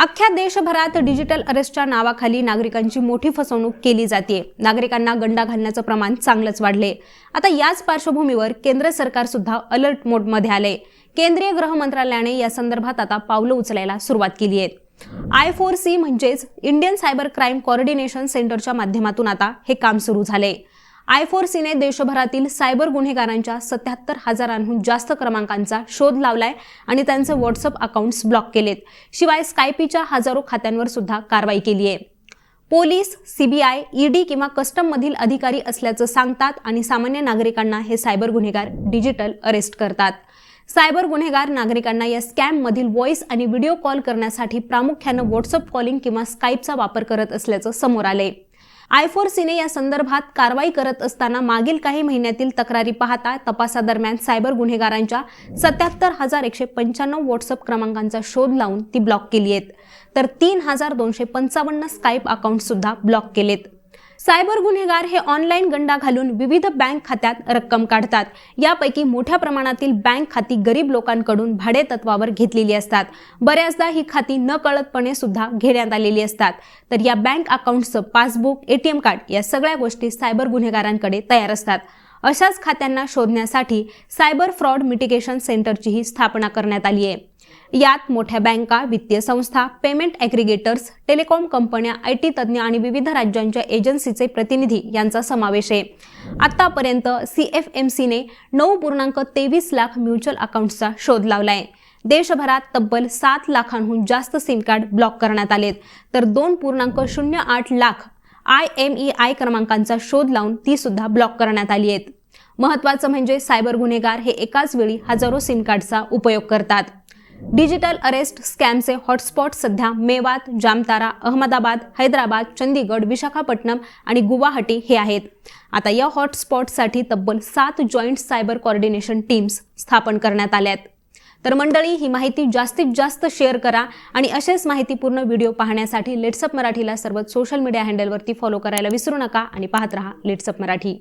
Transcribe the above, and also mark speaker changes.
Speaker 1: अख्ख्या देशभरात डिजिटल अरेस्टच्या नावाखाली नागरिकांची मोठी फसवणूक केली जाते. नागरिकांना गंडा घालण्याचं प्रमाण चांगलंच वाढले. आता याच पार्श्वभूमीवर केंद्र सरकार सुद्धा अलर्ट मोडमध्ये आले केंद्रीय गृह मंत्रालयाने या संदर्भात आता पावलं उचलायला सुरुवात केली आहे आय फोर सी म्हणजेच इंडियन सायबर क्राईम कोऑर्डिनेशन सेंटरच्या माध्यमातून आता हे काम सुरू झाले आय फोर सीने देशभरातील सायबर गुन्हेगारांच्या सत्याहत्तर हजारांहून जास्त क्रमांकांचा शोध लावलाय आणि त्यांचे व्हॉट्सअप अकाउंट्स ब्लॉक केलेत. शिवाय स्कायपीच्या हजारो खात्यांवर सुद्धा कारवाई केली आहे. पोलीस सीबीआय ईडी किंवा कस्टममधील अधिकारी असल्याचं सांगतात आणि सामान्य नागरिकांना हे सायबर गुन्हेगार डिजिटल अरेस्ट करतात. सायबर गुन्हेगार नागरिकांना या स्कॅममधील व्हॉइस आणि व्हिडिओ कॉल करण्यासाठी प्रामुख्यानं व्हॉट्सअप कॉलिंग किंवा स्काईपचा वापर करत असल्याचं समोर आले आय फोर सीने या संदर्भात कारवाई करत असताना मागील काही महिन्यातील तक्रारी पाहता तपासादरम्यान सायबर गुन्हेगारांच्या सत्याहत्तर हजार एकशे पंच्याण्णव व्हॉट्सअप क्रमांकांचा शोध लावून ती ब्लॉक केली आहेत. तर तीन हजार दोनशे पंचावन्न स्काईप अकाउंट सुद्धा ब्लॉक केलेत. सायबर गुन्हेगार हे ऑनलाईन गंडा घालून विविध बँक खात्यात रक्कम काढतात. यापैकी मोठ्या प्रमाणातील बँक खाती गरीब लोकांकडून भाडे तत्वावर घेतलेली असतात. बऱ्याचदा ही खाती न कळतपणे सुद्धा घेण्यात आलेली असतात. तर या बँक अकाउंटचं पासबुक एटीएम कार्ड या सगळ्या गोष्टी सायबर गुन्हेगारांकडे तयार असतात. अशाच खात्यांना शोधण्यासाठी सायबर फ्रॉड मिटिगेशन सेंटरचीही स्थापना करण्यात आली आहे. यात मोठ्या बँका वित्तीय संस्था पेमेंट ॲग्रिगेटर्स टेलिकॉम कंपन्या आय टी तज्ज्ञ आणि विविध राज्यांच्या एजन्सीचे प्रतिनिधी यांचा समावेश आहे. आतापर्यंत सी एफ एम सीने नऊ पूर्णांक तेवीस लाख म्युच्युअल अकाउंट्सचा शोध लावला आहे. देशभरात तब्बल सात लाखांहून जास्त सिम कार्ड ब्लॉक करण्यात आलेत. तर दोन पूर्णांक शून्य आठ lakh I M E I क्रमांकांचा शोध लावून ती सुद्धा ब्लॉक करण्यात आली आहेत. महत्त्वाचं म्हणजे सायबर गुन्हेगार हे एकाच वेळी हजारो सिम कार्डचा उपयोग करतात. डिजिटल अरेस्ट स्कॅमचे हॉटस्पॉट सध्या मेवात जामतारा अहमदाबाद हैदराबाद चंदीगड विशाखापट्टणम आणि गुवाहाटी हे आहेत. आता या हॉटस्पॉटसाठी तब्बल सात जॉईंट सायबर कॉर्डिनेशन टीम्स स्थापन करण्यात आल्यात. तर मंडळी ही माहिती जास्तीत जास्त शेअर करा आणि असेच माहितीपूर्ण व्हिडिओ पाहण्यासाठी लेट्सअप मराठीला सर्व सोशल मीडिया हँडलवरती फॉलो करायला विसरू नका आणि पाहत रहा लेट्सअप मराठी.